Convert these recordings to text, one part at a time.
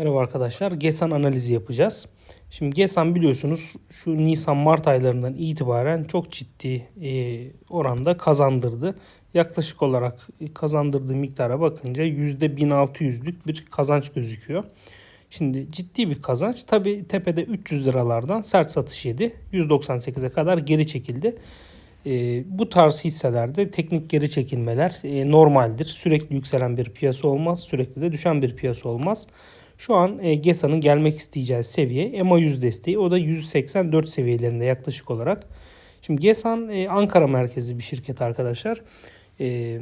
Merhaba arkadaşlar. GESAN analizi yapacağız. Şimdi GESAN biliyorsunuz şu Nisan-Mart aylarından itibaren çok ciddi e, oranda kazandırdı. Yaklaşık olarak kazandırdığı miktara bakınca %1600'lük bir kazanç gözüküyor. Şimdi ciddi bir kazanç. Tabi tepede 300 liralardan sert satış yedi. 198'e kadar geri çekildi. E, bu tarz hisselerde teknik geri çekilmeler e, normaldir. Sürekli yükselen bir piyasa olmaz. Sürekli de düşen bir piyasa olmaz. Şu an e, GESA'nın gelmek isteyeceği seviye EMA 100 desteği. O da 184 seviyelerinde yaklaşık olarak. Şimdi GESAN e, Ankara merkezli bir şirket arkadaşlar. E,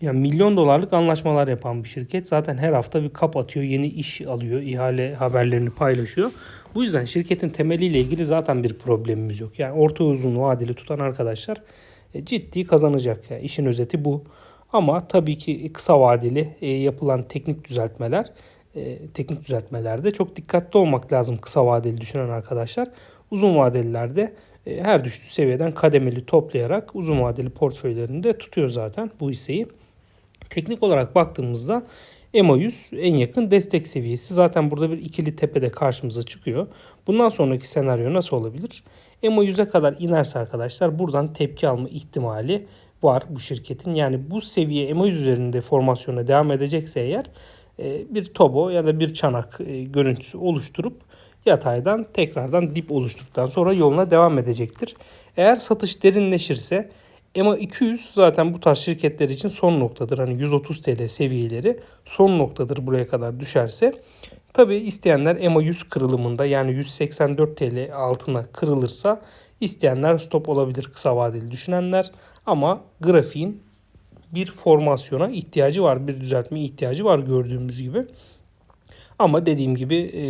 yani milyon dolarlık anlaşmalar yapan bir şirket. Zaten her hafta bir kap atıyor, yeni iş alıyor, ihale haberlerini paylaşıyor. Bu yüzden şirketin temeliyle ilgili zaten bir problemimiz yok. Yani orta uzun vadeli tutan arkadaşlar e, ciddi kazanacak. Yani işin özeti bu. Ama tabii ki kısa vadeli e, yapılan teknik düzeltmeler e, teknik düzeltmelerde çok dikkatli olmak lazım kısa vadeli düşünen arkadaşlar. Uzun vadelilerde e, her düştüğü seviyeden kademeli toplayarak uzun vadeli portföylerinde tutuyor zaten bu hisseyi. Teknik olarak baktığımızda EMA 100 en yakın destek seviyesi. Zaten burada bir ikili tepede karşımıza çıkıyor. Bundan sonraki senaryo nasıl olabilir? EMA 100'e kadar inerse arkadaşlar buradan tepki alma ihtimali var bu şirketin. Yani bu seviye EMA 100 üzerinde formasyona devam edecekse eğer bir tobo ya da bir çanak e, görüntüsü oluşturup yataydan tekrardan dip oluşturduktan sonra yoluna devam edecektir. Eğer satış derinleşirse EMA 200 zaten bu tarz şirketler için son noktadır. Hani 130 TL seviyeleri son noktadır buraya kadar düşerse. Tabi isteyenler EMA 100 kırılımında yani 184 TL altına kırılırsa isteyenler stop olabilir kısa vadeli düşünenler. Ama grafiğin bir formasyona ihtiyacı var, bir düzeltmeye ihtiyacı var gördüğümüz gibi. Ama dediğim gibi e,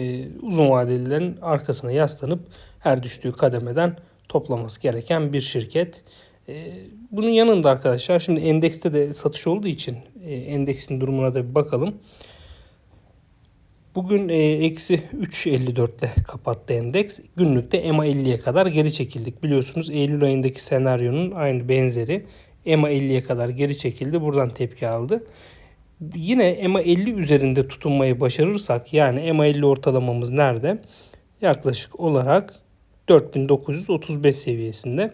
uzun vadelilerin arkasına yaslanıp her düştüğü kademeden toplaması gereken bir şirket. E, bunun yanında arkadaşlar şimdi endekste de satış olduğu için e, endeksin durumuna da bir bakalım. Bugün e, eksi 3.54 ile kapattı endeks. Günlükte EMA 50'ye kadar geri çekildik. Biliyorsunuz Eylül ayındaki senaryonun aynı benzeri. EMA 50'ye kadar geri çekildi. Buradan tepki aldı. Yine EMA 50 üzerinde tutunmayı başarırsak yani EMA 50 ortalamamız nerede? Yaklaşık olarak 4935 seviyesinde.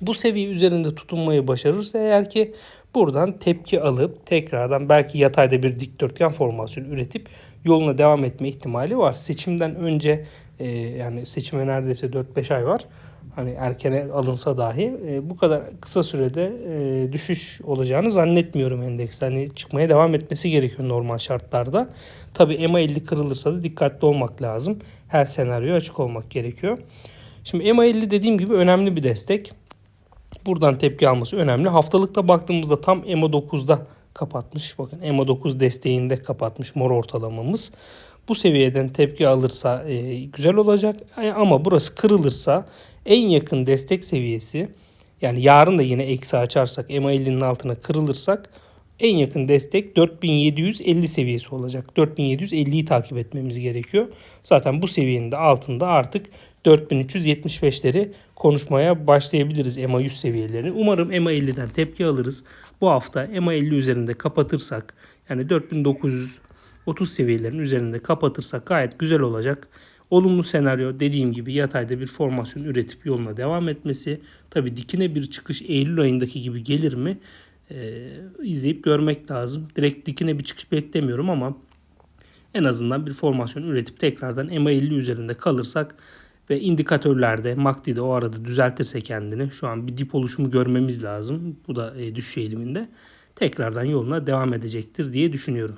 Bu seviye üzerinde tutunmayı başarırsa eğer ki buradan tepki alıp tekrardan belki yatayda bir dikdörtgen formasyon üretip yoluna devam etme ihtimali var. Seçimden önce e, yani seçime neredeyse 4-5 ay var hani erkene alınsa dahi e, bu kadar kısa sürede e, düşüş olacağını zannetmiyorum endeks. Hani çıkmaya devam etmesi gerekiyor normal şartlarda. Tabi EMA 50 kırılırsa da dikkatli olmak lazım. Her senaryo açık olmak gerekiyor. Şimdi EMA 50 dediğim gibi önemli bir destek. Buradan tepki alması önemli. Haftalıkta baktığımızda tam EMA 9'da kapatmış. Bakın EMA 9 desteğinde kapatmış mor ortalamamız. Bu seviyeden tepki alırsa e, güzel olacak. E, ama burası kırılırsa en yakın destek seviyesi yani yarın da yine eksi açarsak EMA 50'nin altına kırılırsak en yakın destek 4750 seviyesi olacak. 4750'yi takip etmemiz gerekiyor. Zaten bu seviyenin de altında artık 4375'leri konuşmaya başlayabiliriz EMA 100 seviyelerini. Umarım EMA 50'den tepki alırız. Bu hafta EMA 50 üzerinde kapatırsak yani 4930 seviyelerin üzerinde kapatırsak gayet güzel olacak. Olumlu senaryo dediğim gibi yatayda bir formasyon üretip yoluna devam etmesi. Tabi dikine bir çıkış Eylül ayındaki gibi gelir mi? Ee, izleyip görmek lazım. Direkt dikine bir çıkış beklemiyorum ama en azından bir formasyon üretip tekrardan EMA 50 üzerinde kalırsak ve indikatörlerde MACD'de o arada düzeltirse kendini şu an bir dip oluşumu görmemiz lazım. Bu da e, düşüş eğiliminde tekrardan yoluna devam edecektir diye düşünüyorum.